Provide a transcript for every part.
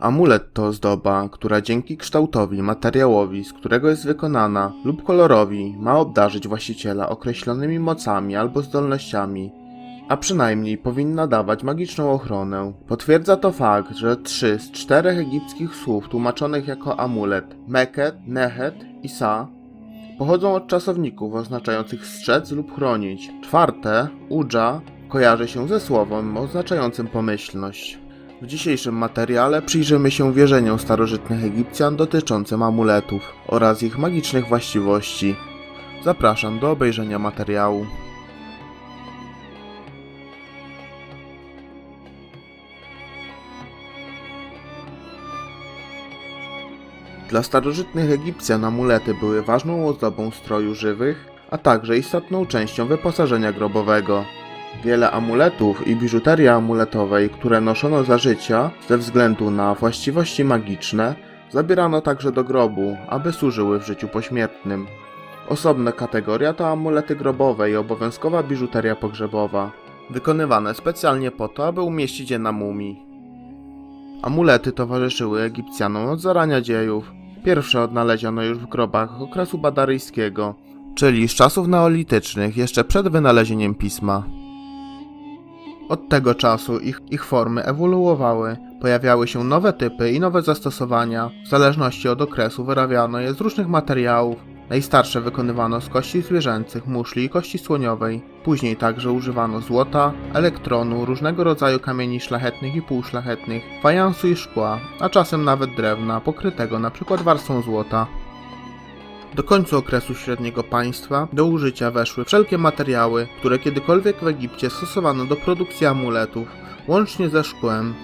Amulet to ozdoba, która dzięki kształtowi, materiałowi, z którego jest wykonana, lub kolorowi ma obdarzyć właściciela określonymi mocami albo zdolnościami, a przynajmniej powinna dawać magiczną ochronę. Potwierdza to fakt, że trzy z czterech egipskich słów tłumaczonych jako amulet Meket, Nehet i Sa pochodzą od czasowników oznaczających strzec lub chronić. Czwarte, Udża, kojarzy się ze słowem oznaczającym pomyślność. W dzisiejszym materiale przyjrzymy się wierzeniom starożytnych Egipcjan dotyczącym amuletów oraz ich magicznych właściwości. Zapraszam do obejrzenia materiału. Dla starożytnych Egipcjan amulety były ważną ozdobą stroju żywych, a także istotną częścią wyposażenia grobowego. Wiele amuletów i biżuterii amuletowej, które noszono za życia ze względu na właściwości magiczne, zabierano także do grobu, aby służyły w życiu pośmiertnym. Osobna kategoria to amulety grobowe i obowiązkowa biżuteria pogrzebowa, wykonywane specjalnie po to, aby umieścić je na mumii. Amulety towarzyszyły Egipcjanom od zarania dziejów. Pierwsze odnaleziono już w grobach okresu badaryjskiego, czyli z czasów neolitycznych, jeszcze przed wynalezieniem pisma. Od tego czasu ich, ich formy ewoluowały, pojawiały się nowe typy i nowe zastosowania. W zależności od okresu wyrabiano je z różnych materiałów. Najstarsze wykonywano z kości zwierzęcych, muszli i kości słoniowej. Później także używano złota, elektronu, różnego rodzaju kamieni szlachetnych i półszlachetnych, fajansu i szkła, a czasem nawet drewna, pokrytego np. warstwą złota. Do końca okresu średniego państwa do użycia weszły wszelkie materiały, które kiedykolwiek w Egipcie stosowano do produkcji amuletów, łącznie ze szkłem.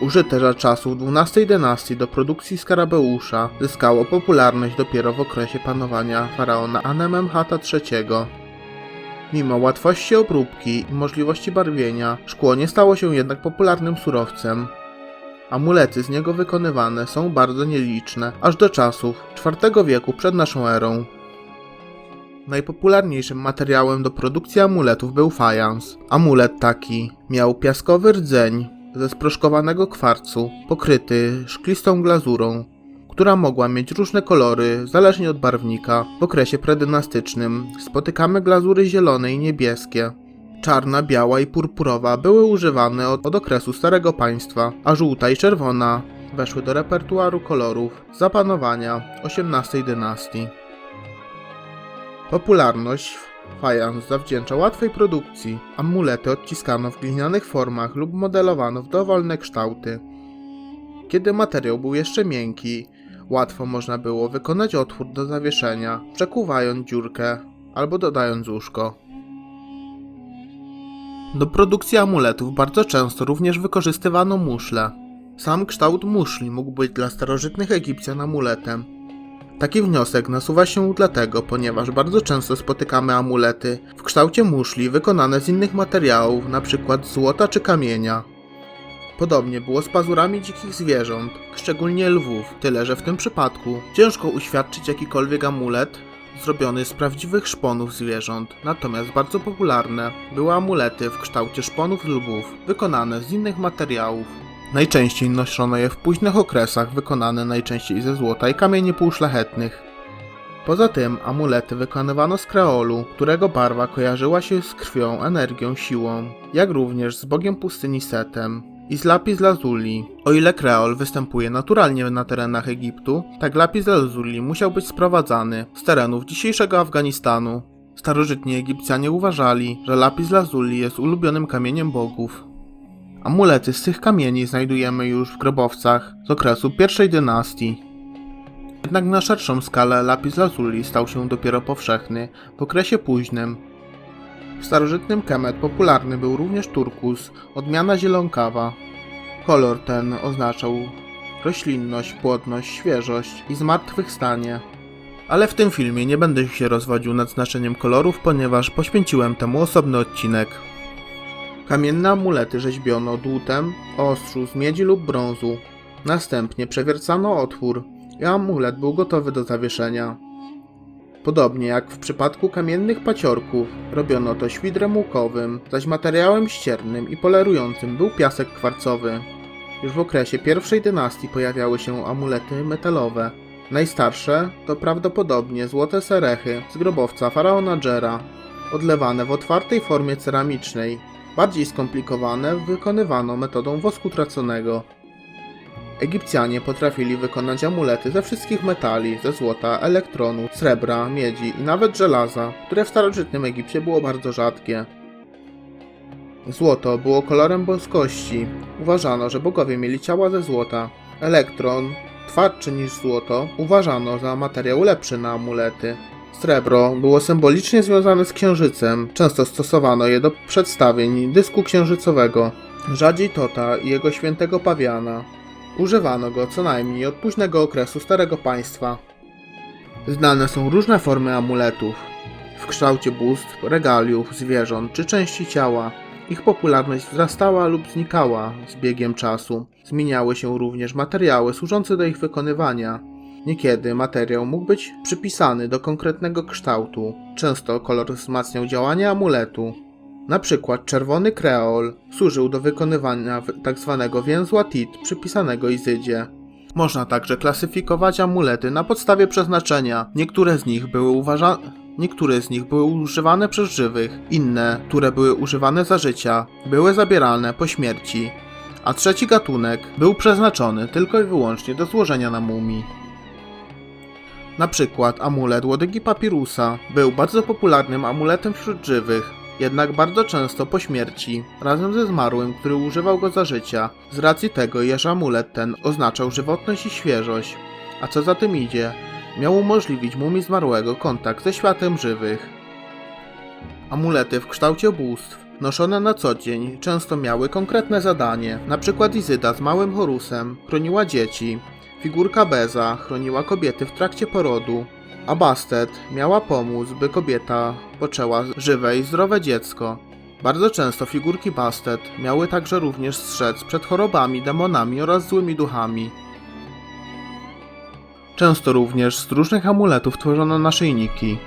Użyte za czasów XII dynastii do produkcji skarabeusza zyskało popularność dopiero w okresie panowania faraona Anememhata III. Mimo łatwości obróbki i możliwości barwienia, szkło nie stało się jednak popularnym surowcem. Amulety z niego wykonywane są bardzo nieliczne, aż do czasów IV wieku przed naszą erą. Najpopularniejszym materiałem do produkcji amuletów był fajans. Amulet taki miał piaskowy rdzeń ze sproszkowanego kwarcu, pokryty szklistą glazurą, która mogła mieć różne kolory zależnie od barwnika. W okresie predynastycznym spotykamy glazury zielone i niebieskie, Czarna, biała i purpurowa były używane od, od okresu Starego Państwa, a żółta i czerwona weszły do repertuaru kolorów zapanowania XVIII dynastii. Popularność fajans zawdzięcza łatwej produkcji. Amulety odciskano w glinianych formach lub modelowano w dowolne kształty. Kiedy materiał był jeszcze miękki, łatwo można było wykonać otwór do zawieszenia, przekuwając dziurkę albo dodając łóżko. Do produkcji amuletów bardzo często również wykorzystywano muszle. Sam kształt muszli mógł być dla starożytnych Egipcjan amuletem. Taki wniosek nasuwa się dlatego, ponieważ bardzo często spotykamy amulety w kształcie muszli wykonane z innych materiałów, np. złota czy kamienia. Podobnie było z pazurami dzikich zwierząt, szczególnie lwów, tyle że w tym przypadku ciężko uświadczyć jakikolwiek amulet zrobiony z prawdziwych szponów zwierząt, natomiast bardzo popularne były amulety w kształcie szponów lwów, wykonane z innych materiałów. Najczęściej noszono je w późnych okresach, wykonane najczęściej ze złota i kamieni półszlachetnych. Poza tym amulety wykonywano z kreolu, którego barwa kojarzyła się z krwią, energią, siłą, jak również z bogiem pustyni Setem i z lapis lazuli. O ile kreol występuje naturalnie na terenach Egiptu, tak lapis lazuli musiał być sprowadzany z terenów dzisiejszego Afganistanu. Starożytni Egipcjanie uważali, że lapis lazuli jest ulubionym kamieniem bogów. Amulety z tych kamieni znajdujemy już w grobowcach z okresu pierwszej dynastii. Jednak na szerszą skalę lapis lazuli stał się dopiero powszechny w okresie późnym. W starożytnym Kemet popularny był również turkus, odmiana zielonkawa. Kolor ten oznaczał roślinność, płodność, świeżość i zmartwychwstanie. Ale w tym filmie nie będę się rozwodził nad znaczeniem kolorów, ponieważ poświęciłem temu osobny odcinek. Kamienne amulety rzeźbiono dłutem o ostrzu z miedzi lub brązu. Następnie przewiercano otwór i amulet był gotowy do zawieszenia. Podobnie jak w przypadku kamiennych paciorków, robiono to świdrem łukowym, zaś materiałem ściernym i polerującym był piasek kwarcowy. Już w okresie pierwszej dynastii pojawiały się amulety metalowe. Najstarsze to prawdopodobnie złote serechy z grobowca faraona Dżera, odlewane w otwartej formie ceramicznej. Bardziej skomplikowane wykonywano metodą wosku traconego. Egipcjanie potrafili wykonać amulety ze wszystkich metali, ze złota, elektronu, srebra, miedzi i nawet żelaza, które w starożytnym Egipcie było bardzo rzadkie. Złoto było kolorem boskości. Uważano, że bogowie mieli ciała ze złota. Elektron, twardszy niż złoto, uważano za materiał lepszy na amulety. Srebro było symbolicznie związane z księżycem. Często stosowano je do przedstawień dysku księżycowego. Rzadziej Tota i jego świętego pawiana. Używano go co najmniej od późnego okresu Starego Państwa. Znane są różne formy amuletów. W kształcie bóstw, regaliów, zwierząt czy części ciała. Ich popularność wzrastała lub znikała z biegiem czasu. Zmieniały się również materiały służące do ich wykonywania. Niekiedy materiał mógł być przypisany do konkretnego kształtu. Często kolor wzmacniał działanie amuletu. Na przykład czerwony kreol służył do wykonywania tzw. więzła tit przypisanego Izydzie. Można także klasyfikować amulety na podstawie przeznaczenia. Niektóre z nich były uważane Niektóre z nich były używane przez żywych, inne, które były używane za życia, były zabierane po śmierci, a trzeci gatunek był przeznaczony tylko i wyłącznie do złożenia na mumii. Na przykład amulet łodygi papirusa był bardzo popularnym amuletem wśród żywych, jednak bardzo często po śmierci, razem ze zmarłym, który używał go za życia, z racji tego, iż amulet ten oznaczał żywotność i świeżość, a co za tym idzie, miał umożliwić mumii zmarłego kontakt ze światem żywych. Amulety w kształcie bóstw, noszone na co dzień, często miały konkretne zadanie. Na przykład Izyda z małym Horusem chroniła dzieci, figurka Beza chroniła kobiety w trakcie porodu, a Bastet miała pomóc, by kobieta poczęła żywe i zdrowe dziecko. Bardzo często figurki Bastet miały także również strzec przed chorobami, demonami oraz złymi duchami. Często również z różnych amuletów tworzono naszyjniki.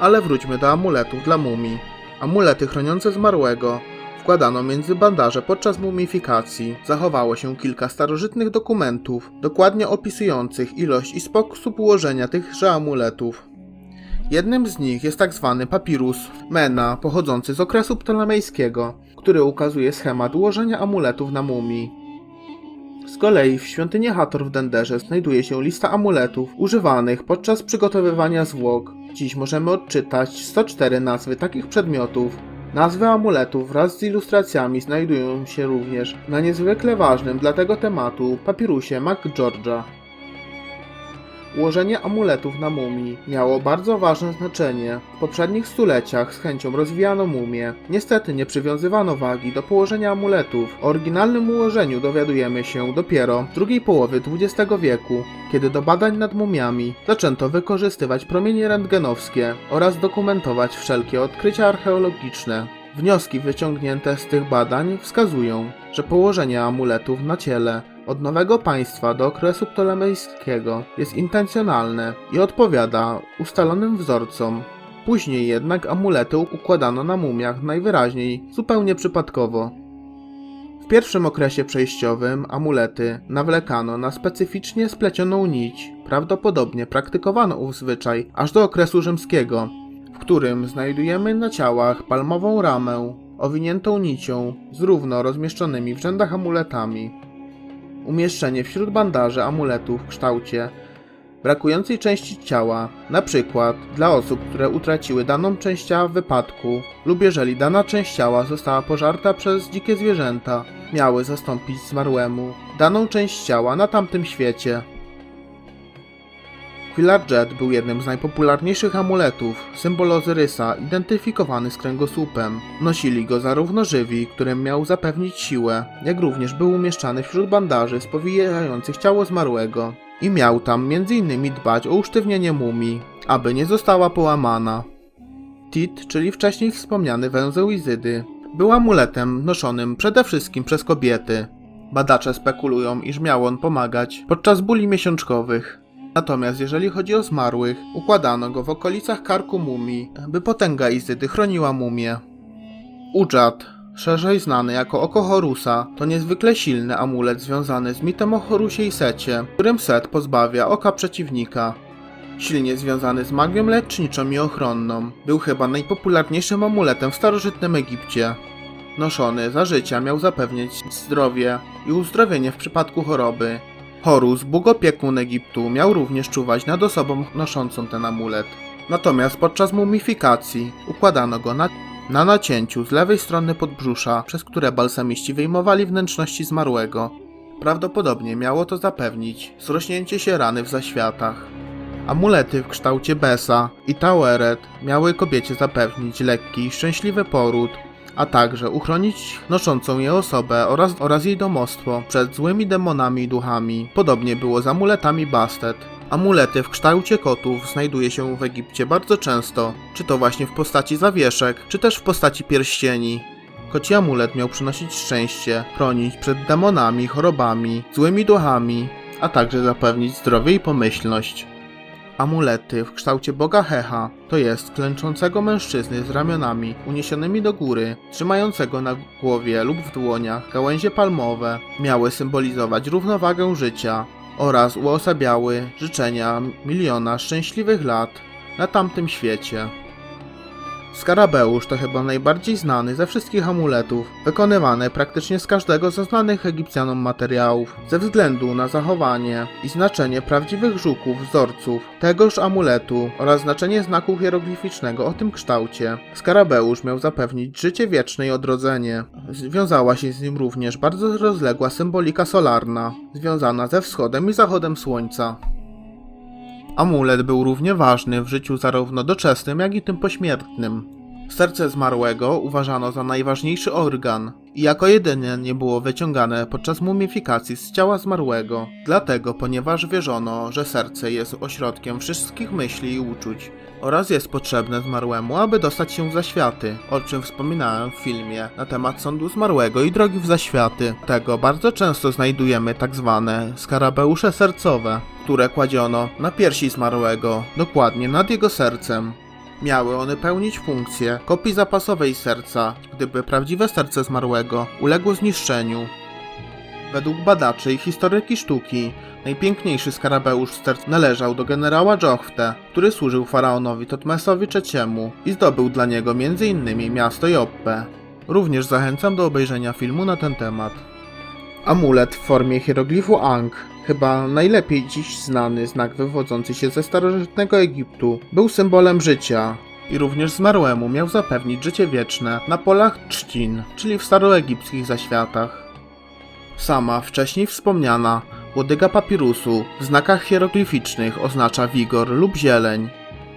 Ale wróćmy do amuletów dla mumii. Amulety chroniące zmarłego wkładano między bandaże podczas mumifikacji. Zachowało się kilka starożytnych dokumentów, dokładnie opisujących ilość i sposób ułożenia tychże amuletów. Jednym z nich jest tak zwany papirus Mena, pochodzący z okresu ptolemejskiego, który ukazuje schemat ułożenia amuletów na mumii. Z kolei w świątyni Hathor w Denderze znajduje się lista amuletów używanych podczas przygotowywania zwłok. Dziś możemy odczytać 104 nazwy takich przedmiotów. Nazwy amuletów wraz z ilustracjami znajdują się również na niezwykle ważnym dla tego tematu papirusie MacGeorge'a. Ułożenie amuletów na mumii miało bardzo ważne znaczenie. W poprzednich stuleciach z chęcią rozwijano mumię. Niestety nie przywiązywano wagi do położenia amuletów. O oryginalnym ułożeniu dowiadujemy się dopiero w drugiej połowy XX wieku, kiedy do badań nad mumiami zaczęto wykorzystywać promienie rentgenowskie oraz dokumentować wszelkie odkrycia archeologiczne. Wnioski wyciągnięte z tych badań wskazują, że położenie amuletów na ciele od nowego państwa do okresu ptolemejskiego jest intencjonalne i odpowiada ustalonym wzorcom. Później jednak amulety układano na mumiach najwyraźniej zupełnie przypadkowo. W pierwszym okresie przejściowym amulety nawlekano na specyficznie splecioną nić. Prawdopodobnie praktykowano ów zwyczaj aż do okresu rzymskiego, w którym znajdujemy na ciałach palmową ramę owiniętą nicią z równo rozmieszczonymi w rzędach amuletami. Umieszczenie wśród bandaży amuletu w kształcie brakującej części ciała, na przykład dla osób, które utraciły daną część ciała w wypadku lub jeżeli dana część ciała została pożarta przez dzikie zwierzęta, miały zastąpić zmarłemu daną część ciała na tamtym świecie. Filar Jet był jednym z najpopularniejszych amuletów, symbol Ozyrysa, identyfikowany z kręgosłupem. Nosili go zarówno żywi, którym miał zapewnić siłę, jak również był umieszczany wśród bandaży spowijających ciało zmarłego. I miał tam m.in. dbać o usztywnienie mumii, aby nie została połamana. Tit, czyli wcześniej wspomniany węzeł Izydy, był amuletem noszonym przede wszystkim przez kobiety. Badacze spekulują, iż miał on pomagać podczas bóli miesiączkowych. Natomiast jeżeli chodzi o zmarłych, układano go w okolicach karku mumii, by potęga Izydy chroniła mumię. Udżad, szerzej znany jako oko Horusa, to niezwykle silny amulet związany z mitem o Horusie i Secie, którym Set pozbawia oka przeciwnika. Silnie związany z magią leczniczą i ochronną, był chyba najpopularniejszym amuletem w starożytnym Egipcie. Noszony za życia miał zapewnić zdrowie i uzdrowienie w przypadku choroby. Horus, bóg opiekun Egiptu, miał również czuwać nad osobą noszącą ten amulet. Natomiast podczas mumifikacji układano go na, na nacięciu z lewej strony podbrzusza, przez które balsamiści wyjmowali wnętrzności zmarłego. Prawdopodobnie miało to zapewnić zrośnięcie się rany w zaświatach. Amulety w kształcie Besa i Taueret miały kobiecie zapewnić lekki i szczęśliwy poród, a także uchronić noszącą je osobę oraz, oraz jej domostwo przed złymi demonami i duchami. Podobnie było z amuletami Bastet. Amulety w kształcie kotów znajduje się w Egipcie bardzo często, czy to właśnie w postaci zawieszek, czy też w postaci pierścieni. Koci amulet miał przynosić szczęście, chronić przed demonami, chorobami, złymi duchami, a także zapewnić zdrowie i pomyślność. Amulety w kształcie boga Hecha, to jest klęczącego mężczyzny z ramionami uniesionymi do góry, trzymającego na głowie lub w dłoniach gałęzie palmowe, miały symbolizować równowagę życia oraz uosabiały życzenia miliona szczęśliwych lat na tamtym świecie. Skarabeusz to chyba najbardziej znany ze wszystkich amuletów, wykonywany praktycznie z każdego ze znanych Egipcjanom materiałów, ze względu na zachowanie i znaczenie prawdziwych żuków wzorców tegoż amuletu oraz znaczenie znaku hieroglificznego o tym kształcie. Skarabeusz miał zapewnić życie wieczne i odrodzenie. Związała się z nim również bardzo rozległa symbolika solarna, związana ze wschodem i zachodem słońca. Amulet był równie ważny w życiu zarówno doczesnym, jak i tym pośmiertnym. Serce zmarłego uważano za najważniejszy organ i jako jedyne nie było wyciągane podczas mumifikacji z ciała zmarłego. Dlatego, ponieważ wierzono, że serce jest ośrodkiem wszystkich myśli i uczuć oraz jest potrzebne zmarłemu, aby dostać się w zaświaty, o czym wspominałem w filmie na temat sądu zmarłego i drogi w zaświaty. Tego bardzo często znajdujemy tak zwane skarabeusze sercowe, które kładziono na piersi zmarłego, dokładnie nad jego sercem. Miały one pełnić funkcję kopii zapasowej serca, gdyby prawdziwe serce zmarłego uległo zniszczeniu. Według badaczy i historyki sztuki, najpiękniejszy skarabeusz serc należał do generała Dżochwte, który służył faraonowi Totmesowi III i zdobył dla niego m.in. miasto Joppe. Również zachęcam do obejrzenia filmu na ten temat. Amulet w formie hieroglifu Ankh, chyba najlepiej dziś znany znak wywodzący się ze starożytnego Egiptu, był symbolem życia i również zmarłemu miał zapewnić życie wieczne na polach trzcin, czyli w staroegipskich zaświatach. Sama wcześniej wspomniana łodyga papirusu w znakach hieroglificznych oznacza wigor lub zieleń.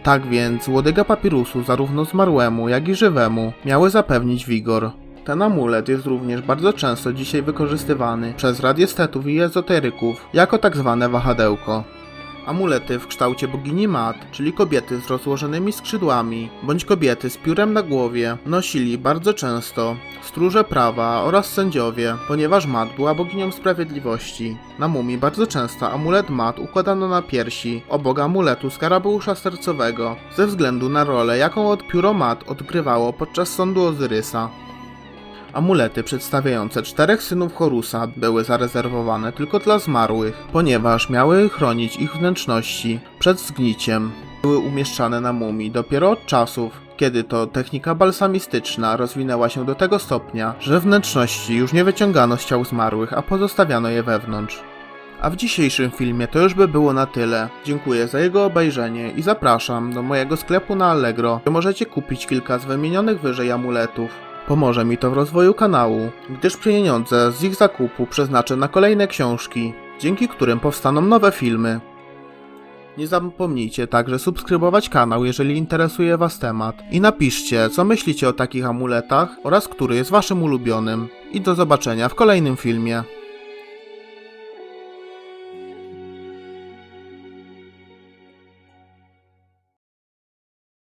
Tak więc łodyga papirusu zarówno zmarłemu, jak i żywemu miały zapewnić wigor. Ten amulet jest również bardzo często dzisiaj wykorzystywany przez radiestetów i ezoteryków jako tak zwane wahadełko. Amulety w kształcie bogini Mat, czyli kobiety z rozłożonymi skrzydłami, bądź kobiety z piórem na głowie, nosili bardzo często stróże prawa oraz sędziowie, ponieważ Mat była boginią sprawiedliwości. Na mumii bardzo często amulet Mat układano na piersi, obok amuletu skarabeusza sercowego, ze względu na rolę, jaką od pióro Mat odgrywało podczas sądu Ozyrysa. Amulety przedstawiające czterech synów Horusa były zarezerwowane tylko dla zmarłych, ponieważ miały chronić ich wnętrzności przed zgniciem. Były umieszczane na mumii dopiero od czasów, kiedy to technika balsamistyczna rozwinęła się do tego stopnia, że wnętrzności już nie wyciągano z ciał zmarłych, a pozostawiano je wewnątrz. A w dzisiejszym filmie to już by było na tyle. Dziękuję za jego obejrzenie i zapraszam do mojego sklepu na Allegro, gdzie możecie kupić kilka z wymienionych wyżej amuletów. Pomoże mi to w rozwoju kanału, gdyż pieniądze z ich zakupu przeznaczę na kolejne książki, dzięki którym powstaną nowe filmy. Nie zapomnijcie także subskrybować kanał, jeżeli interesuje Was temat i napiszcie, co myślicie o takich amuletach oraz który jest Waszym ulubionym. I do zobaczenia w kolejnym filmie.